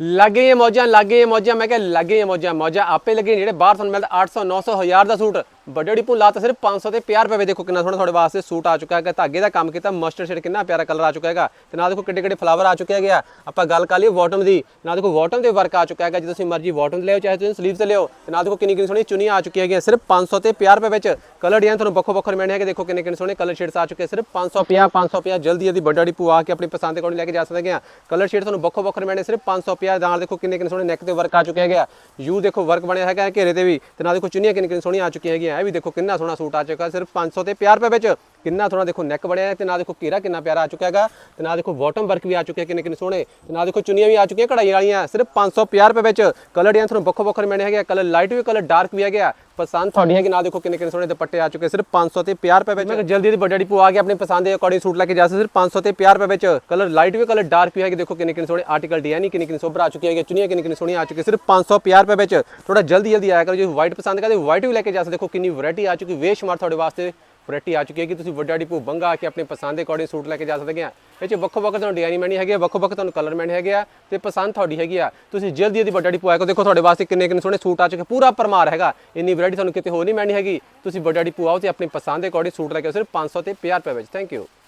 ਲੱਗੇ ਇਹ ਮੌਜਾਂ, ਲੱਗੇ ਇਹ ਮੌਜਾਂ, ਮੈਂ ਕਿਹਾ ਲੱਗੇ ਇਹ ਮੌਜਾਂ ਮੌਜਾਂ ਆਪੇ ਲੱਗੇ ਜਿਹੜੇ ਬਾਹਰ ਤੁਹਾਨੂੰ ਮਿਲਦਾ 800 900 1000 ਦਾ ਸੂਟ। ਵੱਡੇ ਢਿੱਪੂ ਲਾਤਾ ਸਿਰਫ 500 ਤੇ 50 ਰੁਪਏ ਦੇਖੋ ਕਿੰਨਾ ਸੋਹਣਾ ਤੁਹਾਡੇ ਵਾਸਤੇ ਸੂਟ ਆ ਚੁੱਕਾ ਹੈਗਾ, ਧਾਗੇ ਦਾ ਕੰਮ ਕੀਤਾ ਮਸਟਰਡ ਸ਼ੇਡ ਕਿੰਨਾ ਪਿਆਰਾ ਕਲਰ ਆ ਚੁੱਕਾ ਹੈਗਾ। ਤੇ ਨਾਲ ਦੇਖੋ ਕਿੱਡੇ ਕਿੱਡੇ ਫਲਾਵਰ ਆ ਚੁੱਕੇ ਹੈਗੇ ਆ। ਆਪਾਂ ਗੱਲ ਕਰ ਲਈਏ ਬਾਟਮ ਦੀ, ਨਾਲ ਦੇਖੋ ਬਾਟਮ ਤੇ ਵਰਕ ਆ ਚੁੱਕਾ ਹੈਗਾ, ਜੇ ਤੁਸੀਂ ਮਰਜ਼ੀ ਬਾਟਮ ਲਿਓ ਚਾਹੇ ਤੁਸੀਂ ਸਲੀਵ ਤੇ ਲਿਓ ਤੇ ਨਾਲ ਦੇਖੋ ਕਿੰਨੀ ਕਿੰਨੀ ਸੋਹਣੀ ਚੁੰਨੀਆਂ ਆ ਚੁੱਕੀਆਂ ਹੈਗੀਆਂ, ਸਿਰਫ 500 ਤੇ 50 ਰੁਪਏ ਵਿੱਚ ਕਲਰ ਡਿਜ਼ਾਈਨ ਤੁਹਾਨੂੰ ਵੱਖੋ ਵੱਖਰੇ ਮਿਲਣੇ ਹੈਗੇ, ਦੇਖੋ ਕਿੰਨੇ ਕਿੰਨੇ ਸੋਹਣੇ ਕਲਰ ਸ਼ੇਡਸ ਆ ਚੁੱਕੇ, ਸਿਰਫ 550 550 ਜਲਦੀ ਜਲਦੀ ਵੱਡੀ ਢਿੱਪੂ ਆ ਕੇ ਆਪਣੀ ਪਸੰਦ ਦੇ ਕੋਲ ਲੈ ਕੇ ਜਾ ਸਕਦੇ ਆ। ਕਲਰ ਸ਼ੇਡ ਤੁਹਾਨੂੰ ਵੱਖੋ ਵੱਖਰੇ ਮਿਲਣੇ, ਸਿਰਫ 550 ਨਾਲ ਦੇਖੋ ਕਿੰਨੇ ਕਿੰਨੇ ਸੋਹਣੇ ਨੈਕ ਤੇ ਵਰਕ ਆ ਚੁੱਕੇ ਹੈਗੇ ਯੂ ਦੇਖੋ ਵਰਕ ਬਣਿਆ ਹੈਗਾ ਘੇਰੇ ਤੇ ਵੀ, ਤੇ ਨਾਲ ਦੇਖੋ ਚੁੰਨੀਆਂ ਕਿੰਨੀ ਕਿੰਨੀ ਸੋਹਣੀਆਂ ਆ ਚੁੱਕੀਆਂ ਹੈਗੀਆਂ। ਇਹ ਵੀ ਦੇਖੋ ਕਿੰਨਾ ਸੋਹਣਾ ਸੂਟ ਆ ਚੁੱਕਾ ਸਿਰਫ 500 ਤੇ 50 ਰੁਪਏ ਵਿੱਚ। ਕਿੰਨਾ ਥੋੜਾ ਦੇਖੋ ਨੈਕ ਬਣਿਆ ਤੇ ਨਾ ਦੇਖੋ ਘੇਰਾ ਕਿੰਨਾ ਪਿਆਰਾ ਆ ਚੁੱਕਿਆ ਹੈਗਾ ਤੇ ਨਾਲ ਦੇਖੋ ਬਾਟਮ ਵਰਕ ਵੀ ਆ ਚੁੱਕਿਆ ਕਿੰਨੇ ਕਿੰਨੇ ਸੋਹਣੇ ਤੇ ਨਾਲ ਦੇਖੋ ਚੁੰਨੀਆਂ ਵੀ ਆ ਚੁੱਕੀਆਂ ਕਢਾਈ ਵਾਲੀਆਂ, ਸਿਰਫ 550 ਰੁਪਏ ਵਿੱਚ ਕਲਰ ਡੀਆਂ ਤੁਹਾਨੂੰ ਵੱਖੋ ਵੱਖਰੇ ਮਿਲਣੇ ਹੈਗੇ ਕਲਰ ਲਾਈਟ ਵੀ ਕਲਰ ਡਾਰਕ ਵੀ ਹੈਗੇ ਪਸੰਦ ਤੁਹਾਡੀ ਹੈ ਕਿ ਨਾਲ ਦੇਖੋ ਕਿੰਨੇ ਕਿੰਨੇ ਸੋਹਣੇ ਦੁਪੱਟੇ ਆ ਚੁੱਕੇ, ਸਿਰਫ 500 ਤੇ 50 ਰੁਪਏ ਵਿੱਚ। ਜਲਦੀ ਦੀ ਵੱਡੀ ਵੱਡੀ ਪਵਾ ਕੇ ਆਪਣੇ ਪਸੰਦ ਦੇ ਅਕੋਰਡਿੰਗ ਸੂਟ ਲੈ ਕੇ ਜਾ ਸਕਦੇ, ਸਿਰਫ 500 ਤੇ 50 ਰੁਪਏ ਵਿੱਚ। ਕਲਰ ਲਾਈਟ ਵੀ ਕਲਰ ਡਾਰਕ ਵੀ ਹੈਗੇ, ਦੇਖੋ ਕਿੰਨੇ ਕਿੰਨੇ ਸੋਹਣੇ ਆਰਟੀਕਲ ਡਿਜ਼ਾਈਨ ਕਿੰਨੇ ਕਿੰਨੇ ਸੋਬਰ ਆ ਚੁੱਕੇ ਹੈਗੇ, ਚੁਨੀਆਂ ਕਿੰਨੇ ਕਿੰਨੇ ਸੋਹਣੀਆਂ ਆ ਚੁੱਕੀ, ਸਿਰਫ 550 ਰੁਪਏ ਵਿੱਚ। ਥੋੜਾ ਜਲਦੀ ਜਲਦੀ ਆਇਆ ਕਰੋ, ਜੇ ਵਾਈਟ ਪਸੰਦ ਕਰਦੇ ਵਾਈਟ ਵੀ ਲੈ ਕੇ ਜਾ ਸਕਦੇ, ਦੇਖੋ ਕਿੰਨੀ ਵੈਰਾਈਟੀ ਆ ਚੁੱਕੀ ਵੇਸ਼ਮਾਰ ਤੁਹਾਡੇ ਵਾਸਤੇ। ਵੈਰਾਈਟੀ ਆ ਚੁੱਕੀ ਹੈ ਕਿ ਤੁਸੀਂ ਵੱਡਾ ਡਿਪੂ ਬੰਗਾ ਆ ਕੇ ਆਪਣੇ ਪਸੰਦ ਦੇ ਅਕੋਰਡਿੰਗ ਸੂਟ ਲੈ ਕੇ ਜਾ ਸਕਦੇ ਆ। ਇਹ ਚ ਵੱਖੋ ਵੱਖ ਤੁਹਾਨੂੰ ਡਿਜ਼ਾਈਨ ਮੈਣੀ ਹੈਗੇ ਵੱਖੋ ਵੱਖ ਤੁਹਾਨੂੰ ਕਲਰ ਮੈਣੀ ਹੈਗੇ ਆ ਤੇ ਪਸੰਦ ਤੁਹਾਡੀ ਹੈਗੀ ਆ। ਤੁਸੀਂ ਜਲਦੀ ਜਲਦੀ ਵੱਡਾ ਡਿਪੂ ਆਇਆ ਕਰੋ। ਦੇਖੋ ਤੁਹਾਡੇ ਵਾਸਤੇ ਕਿੰਨੇ ਕਿੰਨੇ ਸੋਹਣੇ ਸੂਟ ਆ ਚੁੱਕੇ ਪੂਰਾ ਪਰਮਾਰ ਹੈਗਾ। ਇੰਨੀ ਵੈਰਾਈਟੀ ਤੁਹਾਨੂੰ ਕਿਤੇ ਹੋਰ ਨਹੀਂ ਮੈਣੀ ਹੈਗੀ। ਤੁਸੀਂ ਵੱਡਾ ਡਿਪੂ ਆਓ ਤੇ ਆਪਣੀ ਪਸੰਦ ਦੇ ਅਕੋਰਡਿੰਗ ਸੂਟ ਲੈ ਕੇ ਆਓ। ਸਿਰਫ 500 ਤੇ 50 ਰੁਪਏ ਵਿੱਚ। Thank you